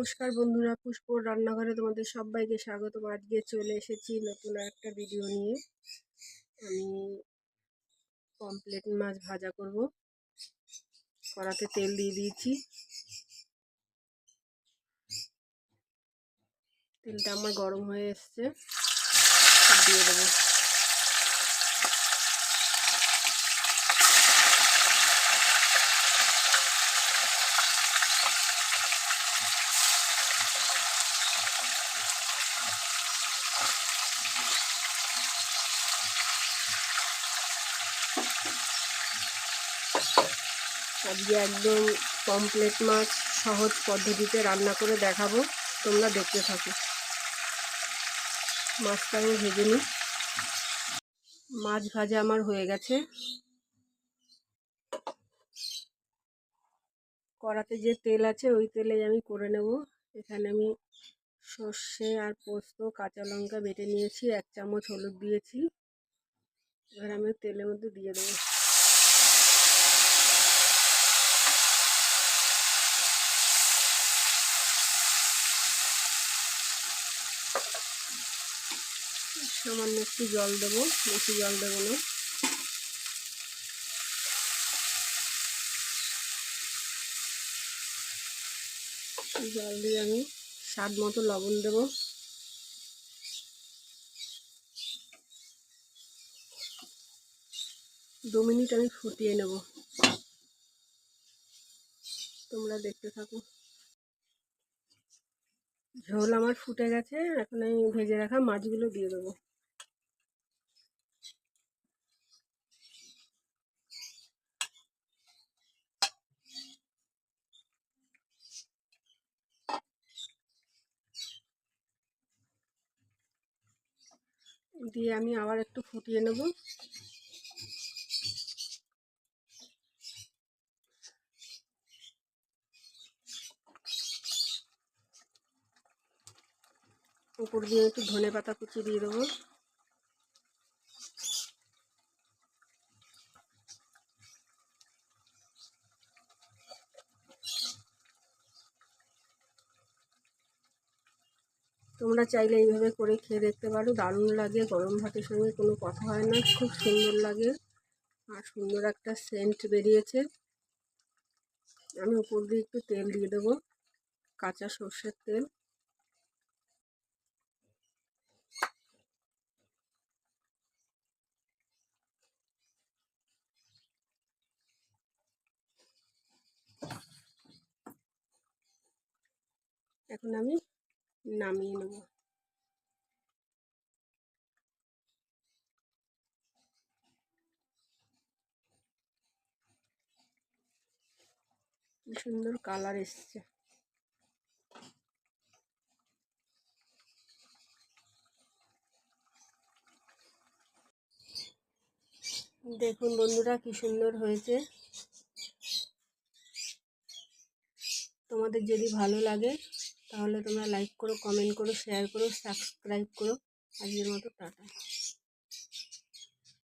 নমস্কার বন্ধুরা, পুষ্পর রান্নাঘরে তোমাদের সবাইকে স্বাগতম। আজকে চলে এসেছি নতুন একটা ভিডিও নিয়ে। আমি পমপ্লেট মাছ ভাজা করব। কড়াতে তেল দিয়ে দিয়েছি। তেলটা আমার গরম হয়ে এসছে। দিয়ে দেবো। আজকে একদম কমপ্লেট মাছ সহজ পদ্ধতিতে রান্না করে দেখাবো। তোমরা দেখতে থাকো। মাছটা আমি ভেজে নিই। মাছ ভাজা আমার হয়ে গেছে। কড়াতে যে তেল আছে, ওই তেলে আমি করে নেব। এখানে আমি সর্ষে আর পোস্ত, কাঁচা লঙ্কা বেটে নিয়েছি, এক চামচ হলুদ দিয়েছি। এবার আমি তেলের মধ্যে দিয়ে দেবো। সামান্য একটু জল দেবো, বেশি জল দেবো না। জল দিয়ে আমি স্বাদ মতো লবণ দেব। দু মিনিট আমি ফুটিয়ে নেব। তোমরা দেখতে থাকো। ঝোল আমার ফুটে গেছে, এখন আমি ভেজে রাখা মাছগুলো দিয়ে দেবো। দিয়ে আমি আবার একটু ফুটিয়ে নেব। উপর দিয়ে একটু ধনে পাতা কুচি দিয়ে দেবো। তোমরা চাইলে এইভাবে করে খেয়ে দেখতে পারো। দারুণ লাগে, গরম ভাতের সঙ্গে কোনো কথা হয় না, খুব সুন্দর লাগে। আর সুন্দর একটা সেন্ট বেরিয়েছে। আমি উপর দিয়ে একটু তেল দিয়ে দেবো, কাঁচা সর্ষের তেল। এখন আমি নামিয়ে নেব। সুন্দর কালার এসছে। দেখুন বন্ধুরা কি সুন্দর হয়েছে। তোমাদের যদি ভালো লাগে তাহলে তোমরা লাইক করো কমেন্ট করো শেয়ার করো সাবস্ক্রাইব করো। আজকের মতো টাটা।